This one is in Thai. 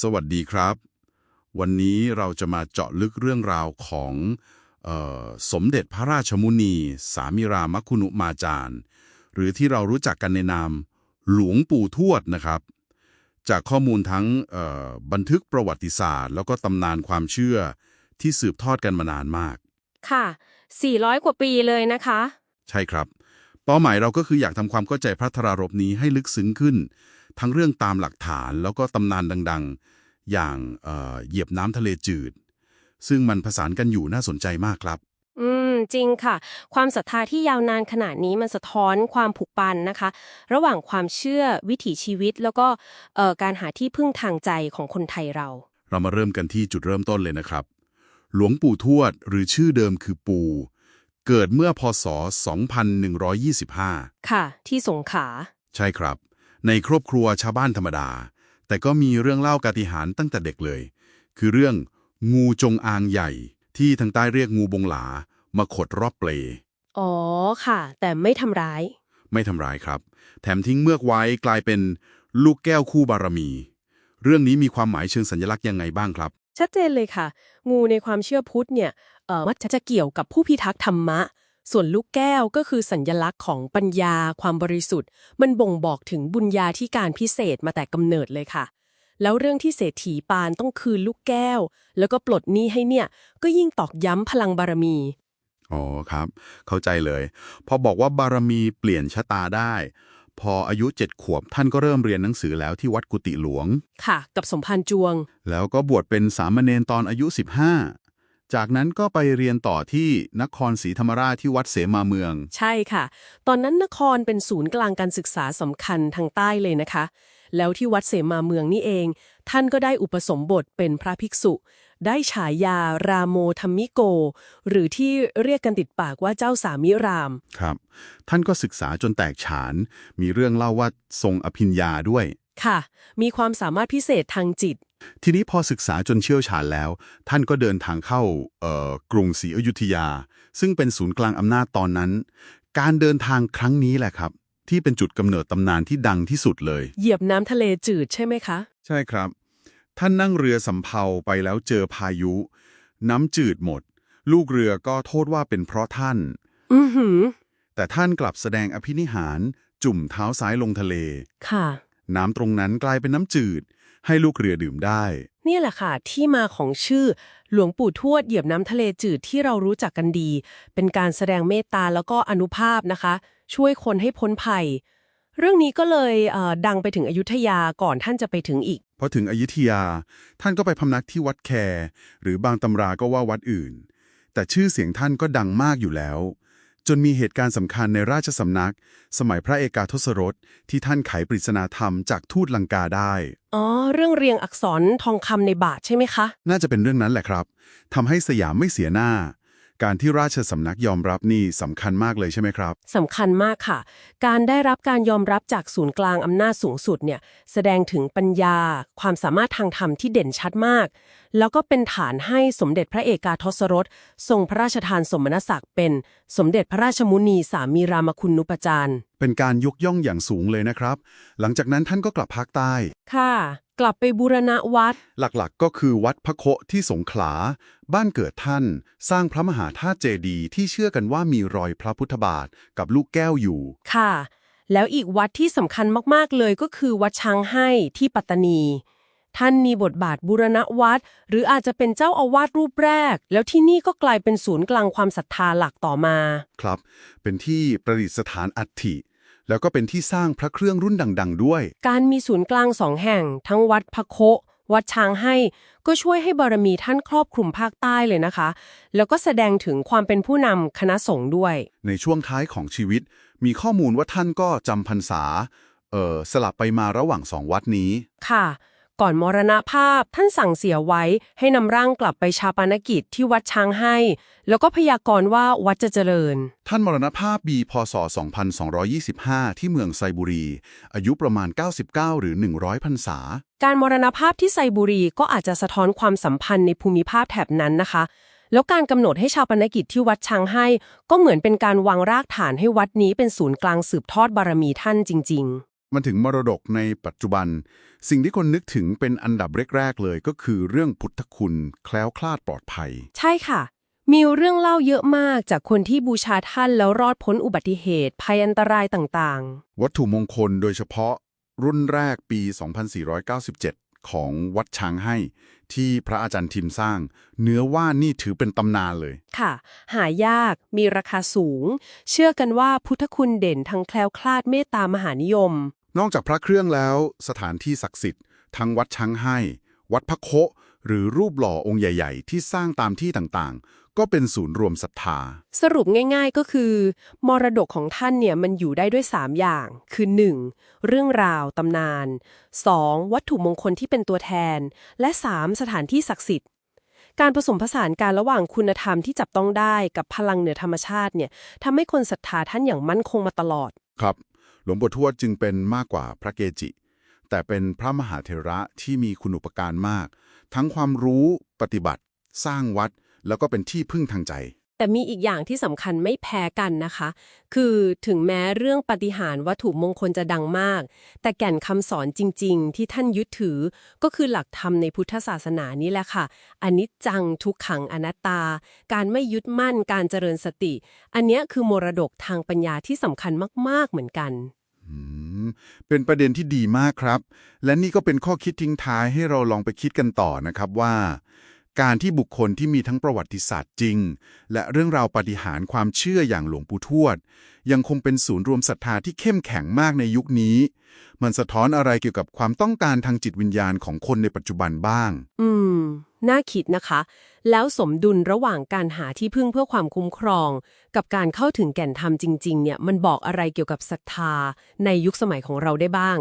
สวัสดีครับ วันนี้เราจะมาเจาะลึกเรื่องราวของเออสมเด็จพระราชมุนี สามิรามคุนุมาจารย์ หรือที่เรารู้จักกันในนาม หลวงปู่ทวดนะครับ จากข้อมูลทั้งเอ่อบันทึกประวัติศาสตร์ แล้วก็ตำนานความเชื่อที่สืบทอดกันมานานมาก ค่ะ 400 กว่าปีเลยนะคะ ใช่ครับ เป้าหมายเราก็คืออยากทำความเข้าใจพระธรารบนี้ให้ลึกซึ้งขึ้น ทั้งเรื่องตามหลักฐานแล้วก็ตำนานดังๆ อย่างเอ่อเหยียบน้ำทะเลจืด ซึ่งมันผสานกันอยู่น่าสนใจมากครับ อืม จริงค่ะ ความศรัทธาที่ยาวนานขนาดนี้มันสะท้อนความผูกพันนะคะ ระหว่างความเชื่อวิถีชีวิตแล้วก็เอ่อการหาที่พึ่งทางใจของคนไทยเรา เรามาเริ่มกันที่จุดเริ่มต้นเลยนะครับ หลวงปู่ทวดหรือชื่อเดิมคือปู เกิดเมื่อพศ 2125 ค่ะ ที่สงขลาใช่ครับ ในครอบครัวชาวบ้านธรรมดา แต่ก็มีเรื่องเล่ากาฏิหาริย์ตั้งแต่เด็กเลย คือเรื่องงูจงอางใหญ่ ที่ทางใต้เรียกงูบงหลา มาขดรอบเปล อ๋อค่ะ แต่ไม่ทำร้าย ไม่ทำร้ายครับ แถมทิ้งเมือกไว้กลายเป็นลูกแก้วคู่บารมี เรื่องนี้มีความหมายเชิงสัญลักษณ์ยังไงบ้างครับ ชัดเจนเลยค่ะ งูในความเชื่อพุทธเนี่ยมักจะเกี่ยวกับผู้พิทักษ์ธรรมะ ส่วนลูกแก้วก็คือสัญญลักษณ์ของปัญญา ความบริสุทธิ์ มันบ่งบอกถึงบุญญาธิการพิเศษมาแต่กำเนิดเลยค่ะ แล้วเรื่องที่เศรษฐีปานต้องคืนลูกแก้ว แล้วก็ปลดหนี้ให้เนี่ย ก็ยิ่งตอกย้ำพลังบารมีอ๋อครับ เข้าใจเลย พอบอกว่าบารมีเปลี่ยนชะตาได้ พออายุเจ็ดขวบท่านก็เริ่มเรียนหนังสือแล้วที่วัดกุฏิหลวง ค่ะ กับสมพันธ์จวง แล้วก็บวชเป็นสามเณรตอนอายุ 15 จากนั้นก็ไปเรียนต่อที่นครศรีธรรมราชที่วัดเสมาเมือง ใช่ค่ะ ตอนนั้นนครเป็นศูนย์กลางการศึกษาสำคัญทางใต้เลยนะคะ แล้วที่วัดเสมาเมืองนี่เอง ท่านก็ได้อุปสมบทเป็นพระภิกษุ ได้ฉายารามโมธรรมิโก หรือที่เรียกกันติดปากว่าเจ้าสามิราม ครับ ท่านก็ศึกษาจนแตกฉาน มีเรื่องเล่าว่าทรงอภิญญาด้วย ค่ะ มีความสามารถพิเศษทางจิต ทีนี้พอศึกษาจนเชี่ยวชาญแล้ว ท่านก็เดินทางเข้าเอ่อกรุงศรีอยุธยา ซึ่งเป็นศูนย์กลางอำนาจตอนนั้น การเดินทางครั้งนี้แหละครับ ที่เป็นจุดกำเนิดตำนานที่ดังที่สุดเลย เหยียบน้ำทะเลจืดใช่ไหมคะ ใช่ครับ ท่านนั่งเรือสำเภาไปแล้วเจอพายุ น้ำจืดหมด ลูกเรือก็โทษว่าเป็นเพราะท่าน อือหือ แต่ท่านกลับแสดงอภินิหาร จุ่มเท้าซ้ายลงทะเล ค่ะ น้ำตรงนั้นกลายเป็นน้ำจืด ให้ลูกเรือดื่มได้ นี่แหละค่ะ ที่มาของชื่อ หลวงปู่ทวดเหยียบน้ำทะเลจืดที่เรารู้จักกันดี เป็นการแสดงเมตตาแล้วก็อนุภาพนะคะ ช่วยคนให้พ้นภัย เรื่องนี้ก็เลยเอ่อดังไปถึงอยุธยาก่อนท่านจะไปถึงอีก พอถึงอยุธยา ท่านก็ไปพำนักที่วัดแคหรือบางตำราก็ว่าวัดอื่น แต่ชื่อเสียงท่านก็ดังมากอยู่แล้ว จนมีเหตุการณ์สำคัญในราชสำนัก สมัยพระเอกาทศรถที่ท่านไขปริศนาธรรมจากทูตลังกาได้ อ๋อ เรื่องเรียงอักษรทองคำในบาทใช่ไหมคะ น่าจะเป็นเรื่องนั้นแหละครับทำให้สยามไม่เสียหน้า การที่ราชสำนักยอมรับนี่สำคัญมากเลยใช่ไหมครับ สำคัญมากค่ะ การได้รับการยอมรับจากศูนย์กลางอำนาจสูงสุดเนี่ยแสดงถึงปัญญา ความสามารถทางธรรมที่เด่นชัดมาก แล้วก็เป็นฐานให้สมเด็จพระเอกาทศรสทรงพระราชทานสมณศักดิ์เป็น สมเด็จพระราชมุนีสามีรามคุณนุปจารย์เป็นการยกย่องอย่างสูงเลยนะครับ หลังจากนั้นท่านก็กลับภาคใต้ ค่ะ กลับไปบูรณะวัด หลักๆก็คือวัดพระโคะที่สงขลา บ้านเกิดท่าน สร้างพระมหาธาตุเจดีย์ที่เชื่อกันว่ามีรอยพระพุทธบาทกับลูกแก้วอยู่ ค่ะ แล้วอีกวัดที่สำคัญมากๆเลยก็คือวัดช้างให้ที่ปัตตานี ท่านมีบทบาทบูรณะวัดหรืออาจจะเป็นเจ้าอาวาสรูปแรก แล้วที่นี่ก็กลายเป็นศูนย์กลางความศรัทธาหลักต่อมา ครับ เป็นที่ประดิษฐานอัฐิ แล้วก็เป็นที่สร้างพระเครื่องรุ่นดัง ๆ ด้วย การมีศูนย์กลางสองแห่ง ทั้งวัดพระโคะวัดช้างให้ ก็ช่วยให้บารมีท่านครอบคลุมภาคใต้เลยนะคะ แล้วก็แสดงถึงความเป็นผู้นำคณะสงฆ์ด้วย ในช่วงท้ายของชีวิต มีข้อมูลว่าท่านก็จำพรรษา เอ่อสลับไปมาระหว่างสองวัดนี้ ค่ะ ก่อนมรณภาพท่านสั่งเสียไว้ให้นำร่างกลับไปชาปนกิจที่วัดช้างให้ แล้วก็พยากรณ์ว่าวัดจะเจริญ ท่านมรณภาพปีพศ 2225 ที่เมืองไซบุรี อายุประมาณ 99 หรือ 100 พรรษา การมรณภาพที่ไซบุรีก็อาจจะสะท้อนความสัมพันธ์ในภูมิภาคแถบนั้นนะคะ แล้วการกำหนดให้ชาปนกิจที่วัดช้างให้ ก็เหมือนเป็นการวางรากฐานให้วัดนี้เป็นศูนย์กลางสืบทอดบารมีท่านจริง มันถึงมรดกในปัจจุบัน สิ่งที่คนนึกถึงเป็นอันดับแรก ๆ เลยก็คือเรื่องพุทธคุณ แคล้วคลาดปลอดภัย ใช่ค่ะ มีเรื่องเล่าเยอะมากจากคนที่บูชาท่านแล้วรอดพ้นอุบัติเหตุ ภัยอันตรายต่างวัตถุมงคลโดยเฉพาะ รุ่นแรกปี 2497 ของวัดช้างให้ ที่พระอาจารย์ทิมสร้าง เนื้อว่านนี่ถือเป็นตำนานเลยๆค่ะ หายาก มีราคาสูง เชื่อกันว่าพุทธคุณเด่นทั้งแคล้วคลาดเมตตามหานิยม นอกจากพระเครื่องแล้ว สถานที่ศักดิ์สิทธิ์ทั้งวัดช้างให้ วัดพระโคะหรือรูปหล่อองค์ใหญ่ ๆ ที่สร้างตามที่ต่างๆ ก็เป็นศูนย์รวมศรัทธา สรุปง่ายๆก็คือ มรดกของท่านเนี่ยมันอยู่ได้ด้วย 3 อย่าง คือ 1. เรื่องราวตำนาน 2. วัตถุมงคลที่เป็นตัวแทน และ 3. สถานที่ศักดิ์สิทธิ์ การผสมผสานการระหว่างคุณธรรมที่จับต้องได้กับพลังเหนือธรรมชาติเนี่ยทำให้คนศรัทธาท่านอย่างมั่นคงมาตลอด ครับ หลวงปู่ทวดจึงเป็นมากกว่าพระเกจิ แต่เป็นพระมหาเถระที่มีคุณอุปการมาก ทั้งความรู้ปฏิบัติ สร้างวัด แล้วก็เป็นที่พึ่งทางใจ แต่มีอีกอย่างที่สำคัญไม่แพ้กันนะคะ คือถึงแม้เรื่องปฏิหารวัตถุมงคลจะดังมาก แต่แก่นคำสอนจริง ๆ ที่ท่านยึดถือ ก็คือหลักธรรมในพุทธศาสนานี่แหละค่ะอนิจจังทุกขังอนัตตา การไม่ยึดมั่นการเจริญสติ อันเนี้ยคือมรดกทางปัญญาที่สำคัญมาก ๆ เหมือนกันเป็นประเด็นที่ดีมากครับ และนี่ก็เป็นข้อคิดทิ้งท้ายให้เราลองไปคิดกันต่อนะครับว่า การที่บุคคลที่มีทั้งประวัติศาสตร์จริง และเรื่องราวปาฏิหาริย์ความเชื่ออย่างหลวงปู่ทวด ยังคงเป็นศูนย์รวมศรัทธาที่เข้มแข็งมากในยุคนี้ มันสะท้อนอะไรเกี่ยวกับความต้องการทางจิตวิญญาณของคนในปัจจุบันบ้าง อืม น่าคิดนะคะ แล้วสมดุลระหว่างการหาที่พึ่งเพื่อความคุ้มครอง กับการเข้าถึงแก่นธรรมจริง ๆ เนี่ยมันบอกอะไรเกี่ยวกับศรัทธาในยุคสมัยของเราได้บ้าง